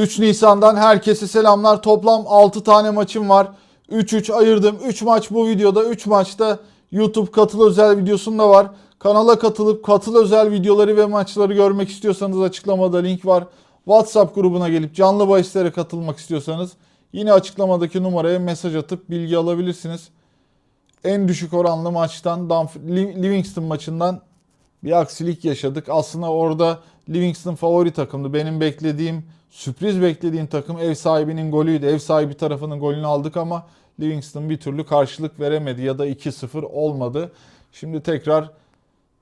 3 Nisan'dan herkese selamlar. Toplam 6 tane maçım var. 3-3 ayırdım. 3 maç bu videoda. 3 maçta YouTube katıl özel videosunda var. Kanala katılıp katıl özel videoları ve maçları görmek istiyorsanız açıklamada link var. WhatsApp grubuna gelip canlı bahislere katılmak istiyorsanız yine açıklamadaki numaraya mesaj atıp bilgi alabilirsiniz. En düşük oranlı maçtan Livingston maçından bir aksilik yaşadık. Aslında orada Livingston favori takımdı. Benim beklediğim, sürpriz beklediğim takım ev sahibinin golüydü. Ev sahibi tarafının golünü aldık ama Livingston bir türlü karşılık veremedi ya da 2-0 olmadı. Şimdi tekrar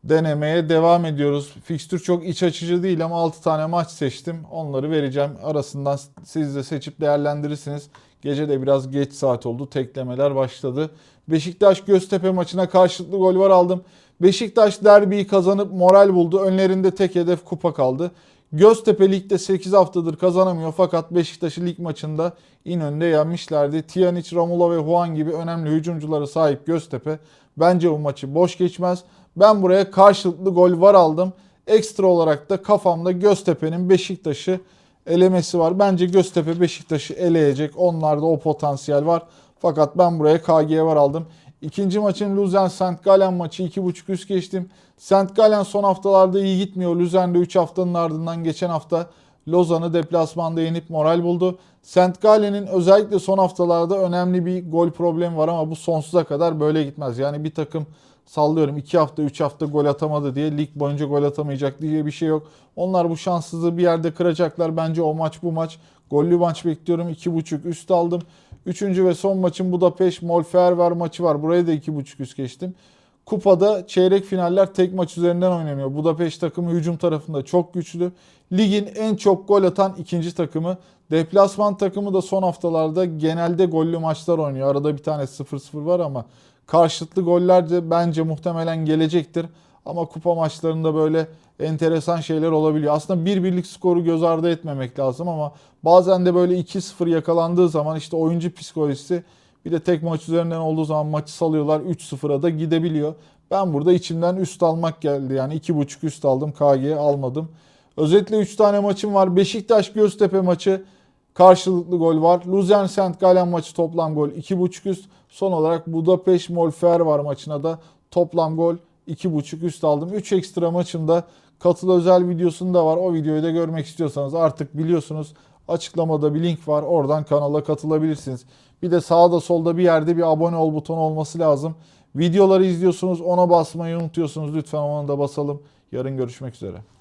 denemeye devam ediyoruz. Fikstür çok iç açıcı değil ama 6 tane maç seçtim. Onları vereceğim. Arasından siz de seçip değerlendirirsiniz. Gece de biraz geç saat oldu. Teklemeler başladı. Beşiktaş Göztepe maçına karşılıklı gol var aldım. Beşiktaş derbiyi kazanıp moral buldu. Önlerinde tek hedef kupa kaldı. Göztepe ligde 8 haftadır kazanamıyor fakat Beşiktaş'ı lig maçında İnönü'nde yenmişlerdi. Tiyaniç, Ramula ve Huan gibi önemli hücumculara sahip Göztepe bence bu maçı boş geçmez. Ben buraya karşılıklı gol var aldım. Ekstra olarak da kafamda Göztepe'nin Beşiktaş'ı elemesi var. Bence Göztepe Beşiktaş'ı eleyecek. Onlarda o potansiyel var. Fakat ben buraya KG var aldım. İkinci maçın Luzern St. Gallen maçı 2.5 üst geçtim. St. Gallen son haftalarda iyi gitmiyor. Luzern'de 3 haftanın ardından geçen hafta Lozan'ı deplasmanda yenip moral buldu. St. Gallen'in özellikle son haftalarda önemli bir gol problemi var ama bu sonsuza kadar böyle gitmez. Yani bir takım sallıyorum 2 hafta 3 hafta gol atamadı diye lig boyunca gol atamayacak diye bir şey yok. Onlar bu şanssızlığı bir yerde kıracaklar. Bence o maç bu maç. Gollü maç bekliyorum. 2.5 üst aldım. Üçüncü ve son maçın Budapest Molferver maçı var. Buraya da 2.5 üst geçtim. Kupada çeyrek finaller tek maç üzerinden oynanıyor. Budapest takımı hücum tarafında çok güçlü. Ligin en çok gol atan ikinci takımı. Deplasman takımı da son haftalarda genelde gollü maçlar oynuyor. Arada bir tane 0-0 var ama karşılıklı goller de bence muhtemelen gelecektir. Ama kupa maçlarında böyle enteresan şeyler olabiliyor. Aslında bir birlik skoru göz ardı etmemek lazım ama bazen de böyle 2-0 yakalandığı zaman işte oyuncu psikolojisi bir de tek maç üzerinden olduğu zaman maçı salıyorlar 3-0'a da gidebiliyor. Ben burada içimden üst almak geldi. Yani 2.5 üst aldım. KG almadım. Özetle 3 tane maçım var. Beşiktaş Göztepe maçı karşılıklı gol var. Luzern St. Gallen maçı toplam gol 2.5 üst. Son olarak Budapest Molfer var maçına da toplam gol 2.5 üst aldım. 3 ekstra maçımda katıl özel videosunu da var. O videoyu da görmek istiyorsanız artık biliyorsunuz açıklamada bir link var. Oradan kanala katılabilirsiniz. Bir de sağda solda bir yerde bir abone ol butonu olması lazım. Videoları izliyorsunuz ona basmayı unutuyorsunuz. Lütfen ona da basalım. Yarın görüşmek üzere.